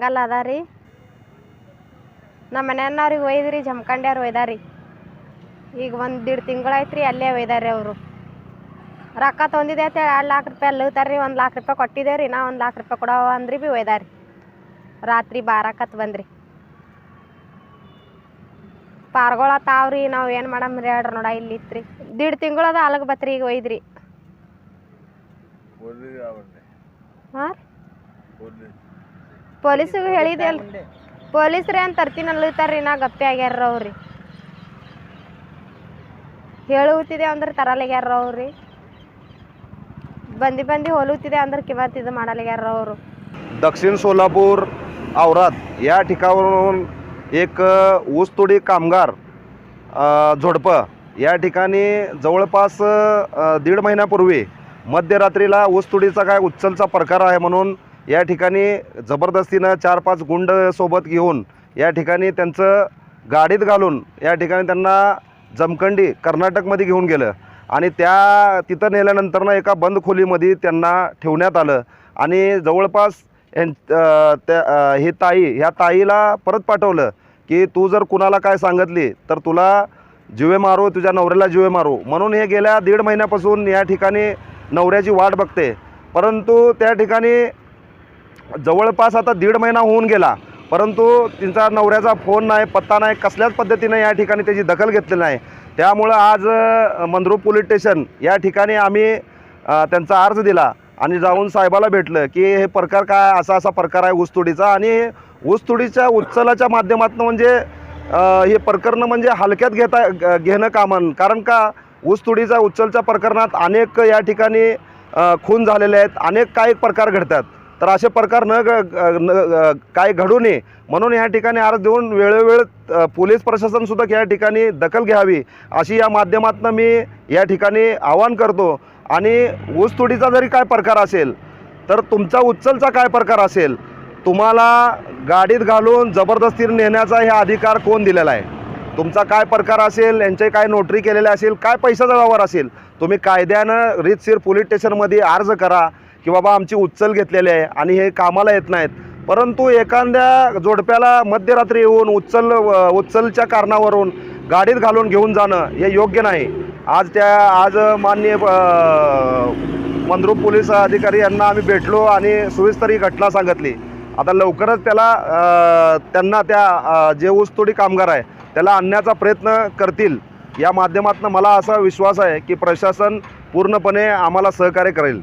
ಕಲ್ಲು ಅದ ರೀ. ನಮ್ಮ ಮನೆಯನ್ನವ್ರಿಗೆ ಒಯ್ದ್ರಿ ಜಮಖಂಡ್ಯಾರು ಒಯ್ದಾರಿ ಈಗ ಒಂದು ದೀಡ್ ತಿಂಗಳಾಯ್ತು ರೀ ಅಲ್ಲೇ ಒಯ್ದಾರಿ ಅವರು. ರೊಕ್ಕ ತೊಂದಿದೆ ಅಂತ ಎರಡು ಲಾಖ ರೂಪಾಯಿ ಅಲ್ಲುತ್ತಾರೆ ರೀ ಒಂದು ಲಾಖ ರೂಪಾಯಿ ಕೊಟ್ಟಿದ್ದೇವೆ ರೀ ನಾ ಒಂದು ಲಾಖ ರೂಪಾಯಿ ಕೊಡವ ಅಂದ್ರಿ ಭೀ ಒಯ್ದಾರಿ ರಾತ್ರಿ ಬಾರಾಕತ್ ಬಂದ್ರಿ. ಪಾರ್ಗೊಳ ತಾವ್ರಿ ನಾವು ಏನು ಮಾಡಮ್ರಿ ಹೇಳ್ರಿ ನೋಡ ಇಲ್ಲಿ ಇತ್ರಿ ದೀಡ್ ತಿಂಗಳದ ಅಲಗ ಬತ್ರಿ ಈಗ ಒಯ್ದ್ರಿ ಹಾಂ ಪೊಲೀಸಿಗೆ ಹೇಳಿದೆ ಅಲ್ರಿ ಪೊಲೀಸ್ರಿ ಅಂತ ತರ್ತೀನಿ ಅಲ್ಲುತ್ತಾರ್ರಿ ನಾ ಗಪ್ಪೆ ಆಗ್ಯಾರ ಅವ್ರಿ ಹೇಳುತ್ತಿದೆ ಅಂದ್ರೆ ತರಲಾಗ್ಯಾರ ಅವ್ರಿ ಬಂದು ಬಂದು ಹೋಲುತ್ತಿದೆ ಅಂದ್ರೆ ಕಿವತ್ ಇದು ಮಾಡಲಾಗ್ಯಾರ ಅವರು दक्षिण सोलापूर औरात या ठिकाणावरून एक अ, ऊसतोडी कामगार अ, झोडपं या ठिकाणी जवळपास अ, दीड महिन्यापूर्वी मध्यरात्रीला ऊसतोडीचा काय उच्चलचा प्रकार आहे म्हणून या ठिकाणी जबरदस्तीनं चार पाच गुंड सोबत घेऊन या ठिकाणी त्यांचं गाडीत घालून या ठिकाणी त्यांना जमखंडी कर्नाटकमध्ये घेऊन गेलं. आणि त्या तिथं नेल्यानंतरनं एका बंद खोलीमध्ये त्यांना ठेवण्यात आलं. आणि जवळपास यां त्या हे ही ताई ह्या ताईला परत पाठवलं की तू जर कुणाला काय सांगितली तर तुला जिवे मारू तुझ्या नवऱ्याला जिवे मारू. म्हणून हे गेल्या दीड महिन्यापासून या ठिकाणी नवऱ्याची वाट बघते. परंतु त्या ठिकाणी जवळपास आता दीड महिना होऊन गेला परंतु तिचा नवऱ्याचा फोन नाही पत्ता नाही कसल्याच पद्धतीनं या ठिकाणी त्याची दखल घेतलेली नाही. त्यामुळं आज अ, पोलीस स्टेशन या ठिकाणी आम्ही त्यांचा अर्ज दिला आणि जाऊन साहेबाला भेटलं की हे प्रकार काय असा असा प्रकार आहे ऊसतोडीचा आणि ऊसतोडीच्या उच्चलाच्या माध्यमातून म्हणजे हे प्रकरणं म्हणजे हलक्यात घेता घेणं कामन. कारण का ऊसतोडीचा उच्चलच्या प्रकरणात अनेक या ठिकाणी खून झालेले आहेत अनेक काही प्रकार घडतात. तर असे प्रकार न ग न काय घडू नये. म्हणून या ठिकाणी अर्ज देऊन वेळोवेळ पोलीस प्रशासनसुद्धा या ठिकाणी दखल घ्यावी अशी या माध्यमातून मी या ठिकाणी आवाहन करतो. आणि ऊसतोडीचा जरी काय प्रकार असेल तर तुमचा उच्चलचा काय प्रकार असेल तुम्हाला गाडीत घालून जबरदस्तीने नेण्याचा हे अधिकार कोण दिलेला आहे? तुमचा काय प्रकार असेल यांचे काय नोटरी केलेले असेल काय पैशाचा व्यवहार असेल तुम्ही कायद्यानं रीतशीर पोलीस स्टेशनमध्ये अर्ज करा. की बाबा आमची उच्चल घेतलेली आहे आणि हे कामाला येत नाहीत. परंतु एखाद्या जोडप्याला मध्यरात्री येऊन उच्चल उच्चलच्या कारणावरून गाडीत घालून घेऊन जाणं हे योग्य नाही. आज त्या आज माननीय मंद्रुप पोलीस अधिकारी यांना आम्ही भेटलो आणि सविस्तर ही घटना सांगितली. आता लवकरच त्याला त्यांना त्या जे ऊसतोडी कामगार आहे त्याला आणण्याचा प्रयत्न करतील. या माध्यमातून मला असा विश्वास आहे की प्रशासन पूर्णपणे आम्हाला सहकार्य करेल.